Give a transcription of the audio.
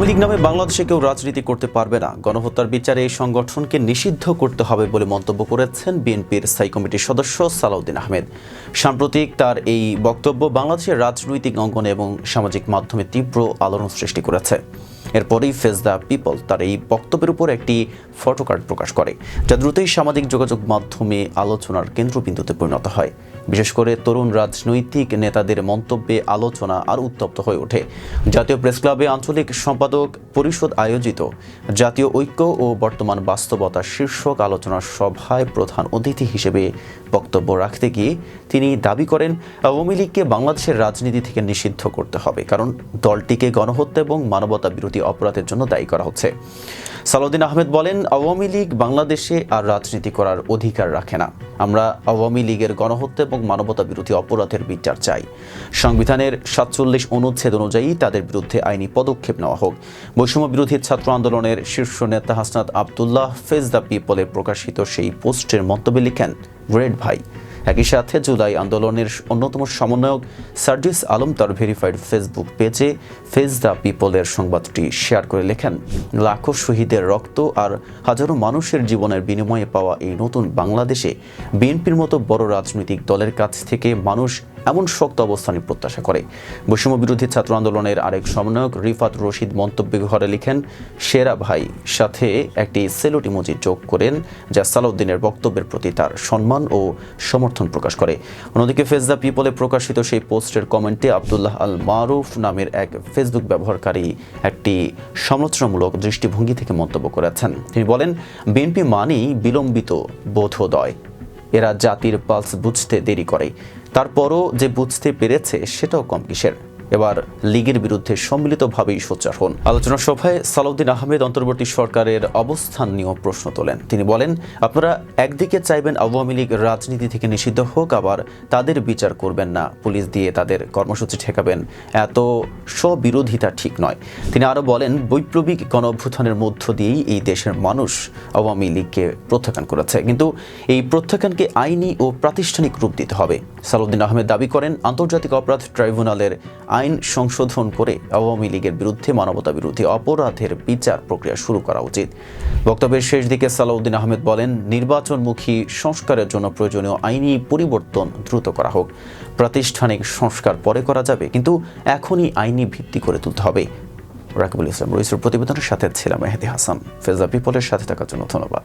আওয়ামী লীগ নামে বাংলাদেশে কেউ রাজনীতি করতে পারবে না। গণহত্যার বিচারে এই সংগঠনকে নিষিদ্ধ করতে হবে বলে মন্তব্য করেছেন বিএনপির স্থায়ী কমিটির সদস্য সালাউদ্দিন আহমেদ। সাম্প্রতিক তার এই বক্তব্য বাংলাদেশের রাজনৈতিক অঙ্গনে এবং সামাজিক মাধ্যমে তীব্র আলোড়ন সৃষ্টি করেছে। এরপরেই ফেস দ্য পিপল তার এই বক্তব্যের উপর একটি ফটোকার্ড প্রকাশ করে, যা দ্রুতই সামাজিক যোগাযোগ মাধ্যমে আলোচনার কেন্দ্রবিন্দুতে পরিণত হয়। বিশেষ করে তরুণ রাজনৈতিক নেতাদের মন্তব্যে আলোচনা আর উত্তপ্ত হয়ে ওঠে। জাতীয় প্রেস ক্লাবে আঞ্চলিক সম্পাদক পরিষদ আয়োজিত জাতীয় ঐক্য ও বর্তমান বাস্তবতা শীর্ষক আলোচনা সভায় প্রধান অতিথি হিসেবে বক্তব্য রাখতে গিয়ে তিনি দাবি করেন, আওয়ামী লীগকে বাংলাদেশের রাজনীতি থেকে নিষিদ্ধ করতে হবে, কারণ দলটিকে গণহত্যা এবং মানবতা বিরোধী অপরাধের জন্য দায়ী করা হচ্ছে। সালাউদ্দিন আহমেদ বলেন, আওয়ামী লীগ বাংলাদেশে আর রাজনীতি করার অধিকার রাখে না। আমরা আওয়ামী লীগের গণহত্যা এবং মানবতা বিরোধী অপরাধের বিচার চাই। সংবিধানের সাতচল্লিশ অনুচ্ছেদ অনুযায়ী তাদের বিরুদ্ধে আইনি পদক্ষেপ নেওয়া হোক। বৈষম্য বিরোধী ছাত্র আন্দোলনের শীর্ষ নেতা হাসনাত আবদুল্লাহ ফেজ দ্য পিপলে প্রকাশিত সেই পোস্টের মন্তব্যে লিখেন গ্রেট ভাই একই সাথে জুলাই আন্দোলনের অন্যতম সমন্বয়ক সার্জিস আলম তার ভেরিফাইড ফেসবুক পেজে ফেস দ্য পিপলের সংবাদটি শেয়ার করে লেখেন, লাখো শহীদের রক্ত আর হাজারো মানুষের জীবনের বিনিময়ে পাওয়া এই নতুন বাংলাদেশে বিএনপির মতো বড় রাজনৈতিক দলের কাছ থেকে মানুষ এমন শক্ত অবস্থানই প্রত্যাশা করে। বৈষম্য বিরোধী ছাত্র আন্দোলনের আরেক সমন্বয়ক রিফাত রশিদ মন্তব্য ঘরে লিখেন, সেরা ভাই। সাথে একটি সেলুট ইমোজি যোগ করেন, যা সালাউদ্দিনের বক্তব্যের প্রতি তার সম্মান ও সমর্থন প্রকাশ করে। অন্যদিকে ফেস দ্য পিপলে প্রকাশিত সেই পোস্টের কমেন্টে আবদুল্লাহ আল মারুফ নামের এক ফেসবুক ব্যবহারকারী একটি সমালোচনামূলক দৃষ্টিভঙ্গি থেকে মন্তব্য করেছেন। তিনি বলেন, বিএনপি মানেই বিলম্বিত বোধোদয়। এরা জাতির পালস বুঝতে দেরি করে। তারপরও যে বুঝতে পেরেছে সেটাও কম কিসের। এবার লীগের বিরুদ্ধে সম্মিলিতভাবেই সোচ্চার হন। আলোচনা সভায় সালাউদ্দিন আহমেদ অন্তর্বর্তী সরকারের অবস্থান নিয়েও প্রশ্ন তোলেন। তিনি বলেন, আপনারা একদিকে চাইবেন আওয়ামী লীগ রাজনীতি থেকে নিষিদ্ধ হোক, আবার তাদের বিচার করবেন না। পুলিশ দিয়ে তাদের কর্মসূচি ঠেকাবেন। এত স্ববিরোধিতা ঠিক নয়। তিনি আরও বলেন, বৈপ্লবিক গণ অভ্যুত্থানের মধ্য দিয়েই এই দেশের মানুষ আওয়ামী লীগকে প্রত্যাখ্যান করেছে। কিন্তু এই প্রত্যাখ্যানকে আইনি ও প্রাতিষ্ঠানিক রূপ দিতে হবে। সালাউদ্দিন আহমেদ দাবি করেন, আন্তর্জাতিক অপরাধ ট্রাইব্যুনালের আইন সংশোধন করে আওয়ামী লীগের বিরুদ্ধে মানবতা বিরোধী অপরাধের বিচার প্রক্রিয়া শুরু করা উচিত। বক্তব্যের শেষ দিকে সালাউদ্দিন আহমেদ বলেন, নির্বাচনমুখী সংস্কারের জন্য প্রয়োজনীয় আইনি পরিবর্তন দ্রুত করা হোক। প্রাতিষ্ঠানিক সংস্কার পরে করা যাবে, কিন্তু এখনই আইনি ভিত্তি করে তুলতে হবে। রাকিবুল ইসলাম রইসুর প্রতিবেদনের সাথে ছিলাম মেহেদি হাসান। ফেজা পিপলের সাথে থাকার জন্য ধন্যবাদ।